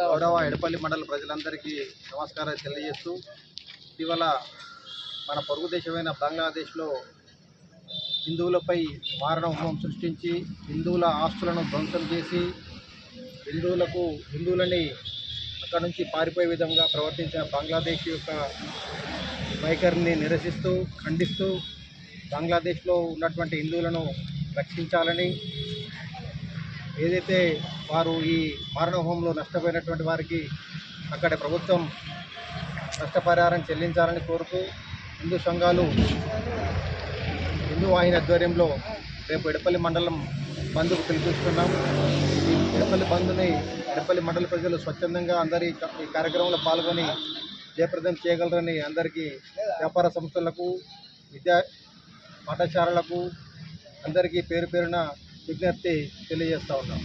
గౌడవ ఎడపల్లి మండల ప్రజలందరికీ నమస్కారాలు తెలియజేస్తూ ఇటీవల మన పొరుగు దేశమైన బంగ్లాదేశ్లో హిందువులపై మారణ హోమం సృష్టించి హిందువుల ఆస్తులను ధ్వంసం చేసి హిందువులకు హిందువులని అక్కడ నుంచి పారిపోయే విధంగా ప్రవర్తించిన బంగ్లాదేశ్ యొక్క వైఖరిని నిరసిస్తూ ఖండిస్తూ బంగ్లాదేశ్లో ఉన్నటువంటి హిందువులను రక్షించాలని ఏదైతే వారు ఈ మారణ హోమంలో నష్టపోయినటువంటి వారికి అక్కడ ప్రభుత్వం నష్టపరిహారం చెల్లించాలని కోరుతూ హిందూ సంఘాలు హిందూ వాహిని ఆధ్వర్యంలో రేపు ఎడపల్లి మండలం బంద్కు పిలిపిస్తున్నాం ఈ ఎడపల్లి బంద్ని ఎడపల్లి మండల ప్రజలు స్వచ్ఛందంగా అందరి ఈ కార్యక్రమంలో పాల్గొని జయప్రదం చేయగలరని అందరికీ వ్యాపార సంస్థలకు విద్యా పాఠశాలలకు అందరికీ పేరు పేరున విజ్ఞప్తి తెలియజేస్తూ ఉన్నాం.